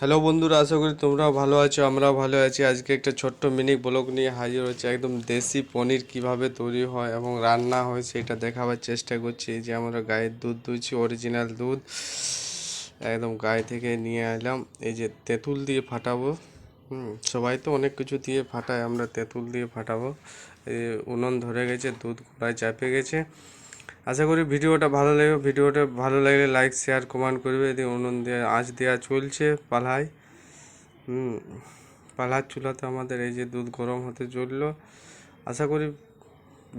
Hello বন্ধুরা, আশা করি তোমরাও ভালো আছো, আমরাও ভালো আছি। আজকে একটা ছোট্ট মিনি ব্লগ নিয়ে হাজির হচ্ছে। একদম দেশি পনির কীভাবে তৈরি হয় এবং রান্না হয় সেটা দেখাবার চেষ্টা করছি। যে আমরা গায়ের দুধ দুইছি অরিজিনাল দুধ। একদম গায়ে থেকে নিয়ে এলাম। এই যে তেঁতুল দিয়ে ফাটাবো। হুম, সবাই তো অনেক কিছু দিয়ে ফাটায়, আমরা তেঁতুল দিয়ে ফাটাবো। এই উনুন ধরে গেছে, দুধ কড়াই চাপে গেছে। আশা করি ভিডিওটা ভালো লাগবে। ভিডিওটা ভালো লাগলে লাইক শেয়ার কমেন্ট করবে। এদিকে উনুন দিয়ে, আঁচ দেওয়া চলছে পালায় হুম পালার চুলাতে আমাদের এই যে দুধ গরম হতে চলল। আশা করি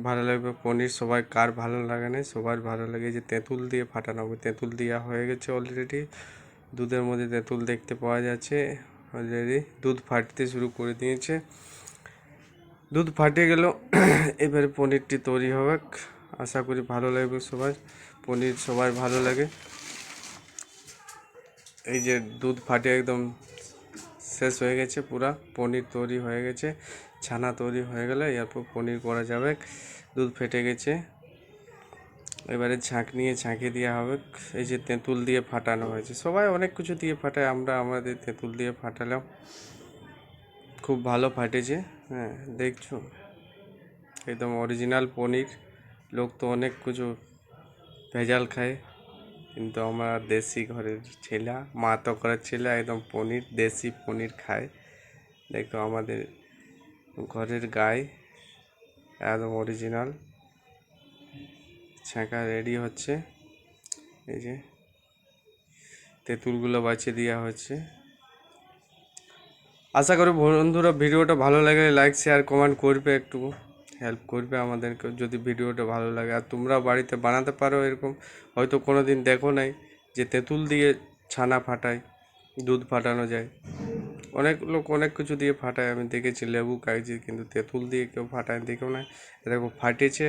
ভালো লাগবে। পনির সবাই কার ভালো লাগে না সবার ভালো লাগে। যে তেঁতুল দিয়ে ফাটানো হবে। তেঁতুল দেওয়া হয়ে গেছে অলরেডি দুধের মধ্যে তেঁতুল দেখতে পাওয়া যাচ্ছে অলরেডি দুধ ফাটতে শুরু করে দিয়েছে। দুধ ফাটে গেল। এবারে পনিরটি তৈরি হবে। আশা করি ভালো লাগবে সবাই, পনির সবার ভালো লাগে। এই যে দুধ ফাটে একদম শেষ হয়ে গেছে পুরা, পনির তৈরি হয়ে গেছে, ছানা তৈরি হয়ে গেলে, এরপর পনির করা যাবে। দুধ ফেটে গেছে। এবারে ছাঁক নিয়ে ছাঁকে দেওয়া হবে। এই যে তেঁতুল দিয়ে ফাটানো হয়েছে। সবাই অনেক কিছু দিয়ে ফাটায়, আমরা আমাদের তেঁতুল দিয়ে ফাটালাম। খুব ভালো ফাটেছে হ্যাঁ দেখছ? একদম অরিজিনাল পনির। লোক তো অনেক কিছু ভেজাল খায়। কিন্তু আমার দেশি ঘরের ছেলে, মা তো ঘরের ছেলে, একদম পনির, দেশি পনির খায়। দেখো আমাদের ঘরের গায়ে একদম অরিজিনাল ছাঁকা রেডি হচ্ছে। এই যে তেঁতুলগুলো বাঁচিয়ে দেওয়া হচ্ছে। আশা করি বন্ধুরা ভিডিওটা ভালো লাগলে লাইক শেয়ার কমেন্ট করবে একটু। হেল্প করবে আমাদেরকে, যদি ভিডিওটা ভালো লাগে। আর তোমরা বাড়িতে বানাতে পারো এরকম, হয়তো কোনো দিন দেখো নাই যে তেঁতুল দিয়ে ছানা ফাটায়, দুধ ফাটানো যায়। অনেক লোক অনেক কিছু দিয়ে ফাটায়, আমি দেখেছি লেবু কাগজি কিন্তু তেঁতুল দিয়ে কেউ ফাটায়, দেখেও না এরকম ফাটেছে।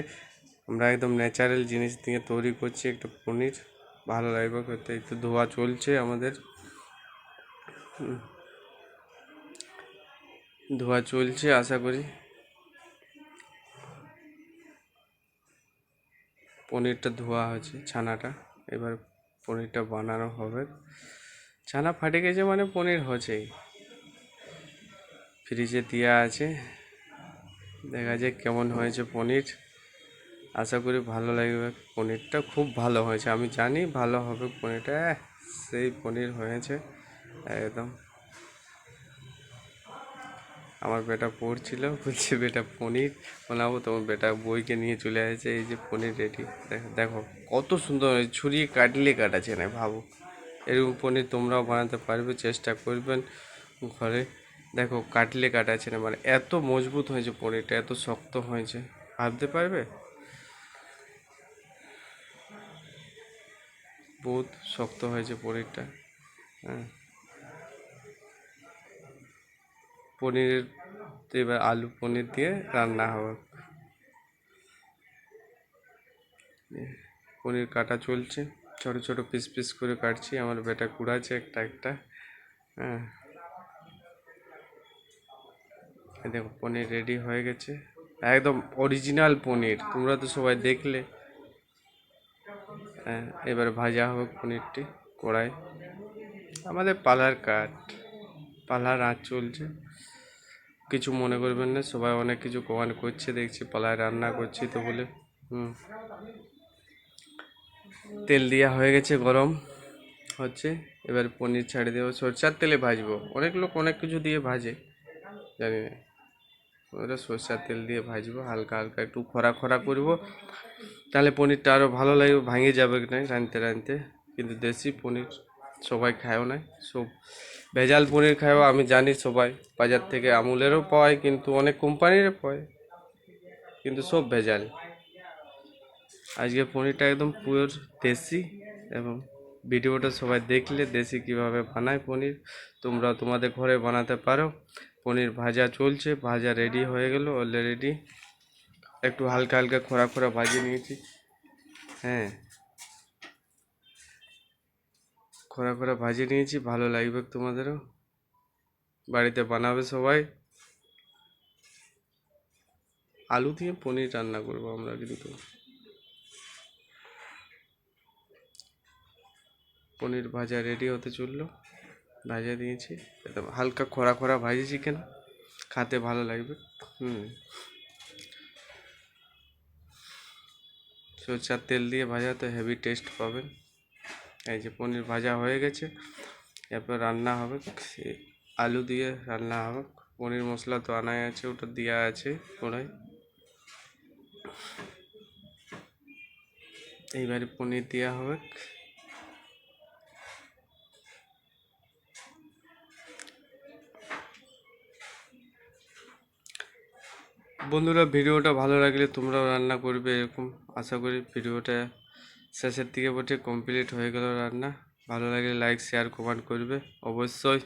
আমরা একদম ন্যাচারাল জিনিস দিয়ে তৈরি করছি, একটা পনির। ভালো লাগবে করতে একটু ধোয়া চলছে আমাদের। ধোয়া চলছে, আশা করি। পনিরটা ধোয়া হয়েছে, ছানাটা। এবার পনিরটা বানানো হবে। ছানা ফাটে গেছে মানে পনির হচ্ছেই। ফ্রিজে দেওয়া আছে। দেখা যাক কেমন হয়েছে পনির। আশা করি ভালো লাগবে। পনিরটা খুব ভালো হয়েছে। আমি জানি ভালো হবে পনিরটা। সেই পনির হয়েছে। একদম। আমার বেটা পড়ছিল বলছে, বেটা পনির? বানাবো তোমার বেটা বইকে নিয়ে চলে আসছে, এই যে পনির রেডি দেখো কত সুন্দর ছুরিয়ে কাটলে কাটাছে না, ভাবো। এরকম পনির তোমরাও বানাতে পারবে, চেষ্টা করবেন ঘরে। দেখো, কাটলে কাটাছে না মানে এত মজবুত হয়েছে পনিরটা, এত শক্ত হয়েছে। ভাবতে পারবে? বহুত শক্ত হয়েছে পনিরটা হ্যাঁ। পনিরের এবার আলু পনির দিয়ে রান্না হবে। পনির কাটা চলছে। ছোট ছোট পিস পিস করে কাটছি। আমার বেটা কুড়াচ্ছে একটা একটা। হ্যাঁ। দেখো, পনির রেডি হয়ে গেছে। একদম অরিজিনাল পনির। তোমরা তো সবাই দেখলে। হ্যাঁ এবার ভাজা হবে পনিরটি কড়াই। আমাদের পালার কাঠ, পালার আঁচ চলছে। কিছু মনে করবেন না, সবাই অনেক কিছু কমান করছে, দেখছি পালায় রান্না করছি তো বলে, হুম। তেল দেওয়া হয়ে গেছে গরম, হচ্ছে, এবার পনির ছাড়ে দেবো, সরষার তেলে ভাজবো, অনেক লোক অনেক কিছু দিয়ে ভাজে, জানি না ওটা সরষার তেল দিয়ে ভাজবো, হালকা হালকা একটু খরা খরা করব, তাহলে পনিরটা আরও ভালো লাগবে, ভাঙে যাবে না, রাঁধতে রাঁধতে, কিন্তু দেশি পনির সবাই খায়ও না সব ভেজাল পনির খায়ও, আমি জানি সবাই। বাজার থেকে আমুলেরও পায়, কিন্তু অনেক কোম্পানিরও পায়। কিন্তু সব ভেজাল। আজকে পনিরটা একদম পিওর দেশি এবং ভিডিওটা সবাই দেখলে দেশি কীভাবে বানায় পনির। তোমরা তোমাদের ঘরে বানাতে পারো। পনির ভাজা চলছে, ভাজা রেডি হয়ে গেল অলরেডি একটু হালকা হালকা খোরা খোরা ভাজিয়ে নিয়েছি। হ্যাঁ। খোরা খোরা ভাজিয়ে নিয়েছি, ভালো লাগবে তোমাদেরও। বাড়িতে বানাবে সবাই। আলু দিয়ে পনির রান্না করব আমরা কিন্তু। পনির ভাজা রেডি হতে চলল। ভাজা দিয়েছি। একদম হালকা খরা খরা ভাজি চিকেন খাতে ভালো লাগবে। হুম। সরষার তেল দিয়ে ভাজা তো হেভি টেস্ট পাবেন। এই যে পনির ভাজা হয়ে গেছে। এরপর রান্না হবে আলু দিয়ে রান্না হবে। পনির মশলা তো আনাই আছে, ওটা দেওয়া আছে কড়াই। এইবারে পনির দেওয়া হবে। বন্ধুরা, ভিডিওটা ভালো লাগলে তোমরাও রান্না করবে এরকম। আশা করি ভিডিওটা শেষের দিকে বটে কমপ্লিট হয়ে গেল রান্না। ভালো লাগলে লাইক শেয়ার কমেন্ট করবে। অবশ্যই।